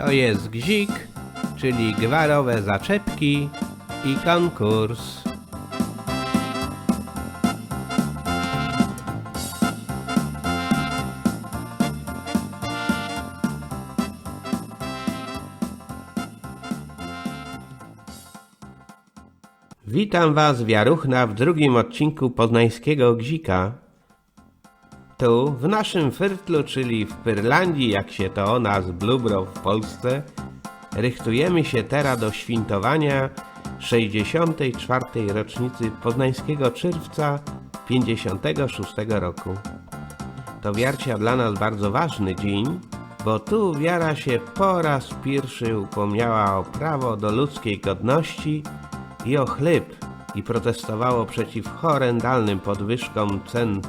To jest gzik, czyli gwarowe zaczepki i konkurs. Witam Was, Wiaruchna, w drugim odcinku poznańskiego Gzika. Tu, w naszym Fyrtlu, czyli w Pyrlandii, jak się to o nas Blubro w Polsce, rychtujemy się teraz do świętowania 64. rocznicy poznańskiego czerwca 56 roku. To wiarcia dla nas bardzo ważny dzień, bo tu wiara się po raz pierwszy upomniała o prawo do ludzkiej godności i o chleb i protestowało przeciw horrendalnym podwyżkom cen.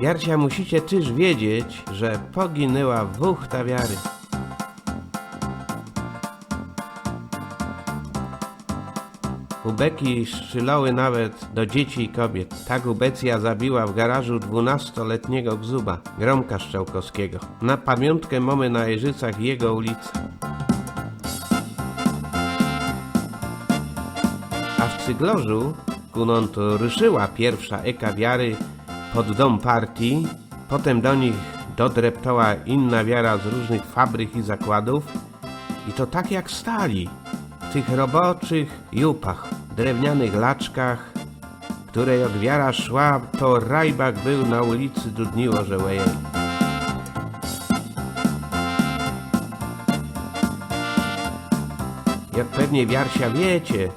Wiarcia musicie też wiedzieć, że poginęła wuchta wiary. Ubeki strzylały nawet do dzieci i kobiet. Tak ubecja zabiła w garażu dwunastoletniego gzuba, Gromka Szczałkowskiego. Na pamiątkę mamy na Jeżycach jego ulicę. A w Cyglorzu kuną to ruszyła pierwsza eka wiary pod dom partii, potem do nich dodreptała inna wiara z różnych fabryk i zakładów i to tak jak stali, w tych roboczych jupach, drewnianych laczkach, które jak wiara szła, to rajbak był na ulicy dudniło, że łejej. Jak pewnie wiarsia wiecie,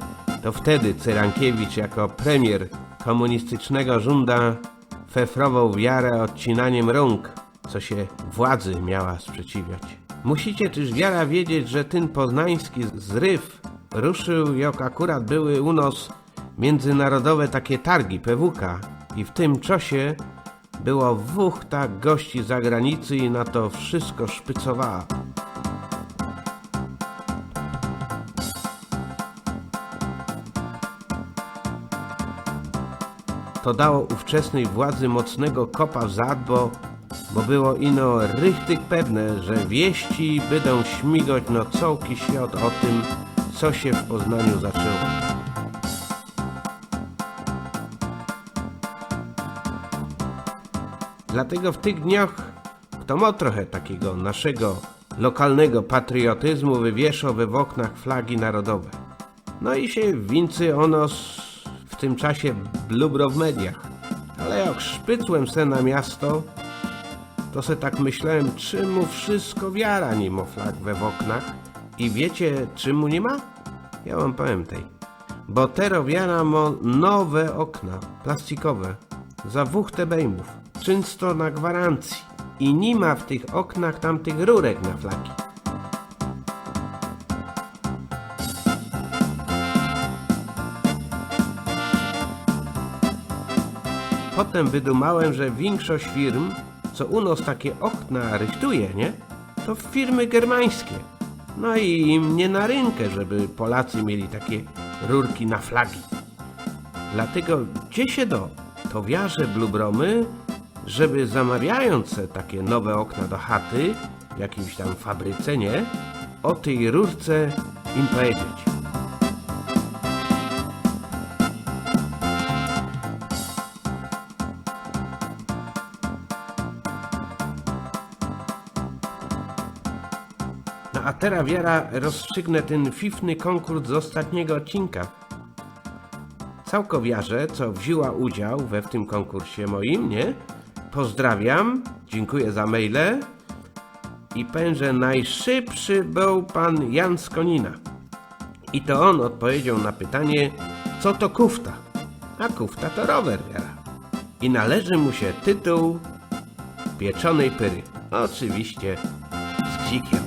to wtedy Cyrankiewicz jako premier komunistycznego żunda fefrował wiarę odcinaniem rąk, co się władzy miała sprzeciwiać. Musicie też wiara wiedzieć, że ten poznański zryw ruszył jak akurat były u nas międzynarodowe takie targi PWK i w tym czasie było wuchta gości z zagranicy i na to wszystko szpycowała. To dało ówczesnej władzy mocnego kopa w zad, bo, bo było ino rychtyk pewne, że wieści będą śmigać na całki świat o tym, co się w Poznaniu zaczęło. Dlatego w tych dniach kto ma trochę takiego naszego lokalnego patriotyzmu wywieszał we w oknach flagi narodowe. No i się wincy o tym czasie blubro w mediach. Ale jak szpycłem se na miasto, to se tak myślałem, czemu wszystko wiara nie ma flag we w oknach. I wiecie, czemu nie ma? Ja wam powiem tej. Bo tero wiara ma nowe okna, plastikowe, za wuchtę bejmów, często na gwarancji. I nie ma w tych oknach tamtych rurek na flagi. Potem wydumałem, że większość firm, co u nas takie okna rychtuje, nie? To firmy germańskie. No i nie na rynkę, żeby Polacy mieli takie rurki na flagi. Dlatego gdzie się do? To wiarze blubromy, żeby zamawiając takie nowe okna do chaty, w jakiejś tam fabryce, nie? O tej rurce im powiedzieć. No a teraz Wiara rozstrzygnę ten fifny konkurs z ostatniego odcinka. Całkowiarze, co wzięła udział we w tym konkursie moim, nie? Pozdrawiam, dziękuję za maile i powiem, że najszybszy był pan Jan z Konina. I to on odpowiedział na pytanie, co to kufta? A kufta to rower, wiara. I należy mu się tytuł pieczonej pyry. Oczywiście z gzikiem.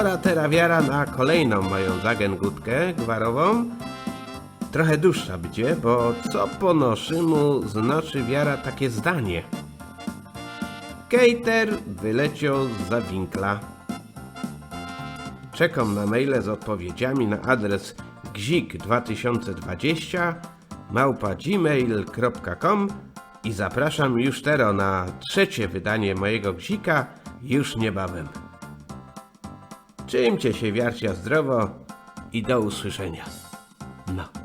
Pora teraz wiara na kolejną moją zagęgutkę gwarową. Trochę dłuższa będzie, bo co ponoszy mu znaczy wiara takie zdanie. Kejter wyleciał za winkla. Czekam na maile z odpowiedziami na adres gzik2020 małpa gmail.com i zapraszam już teraz na trzecie wydanie mojego gzika już niebawem. Czymcie się wiarcia zdrowo i do usłyszenia. No.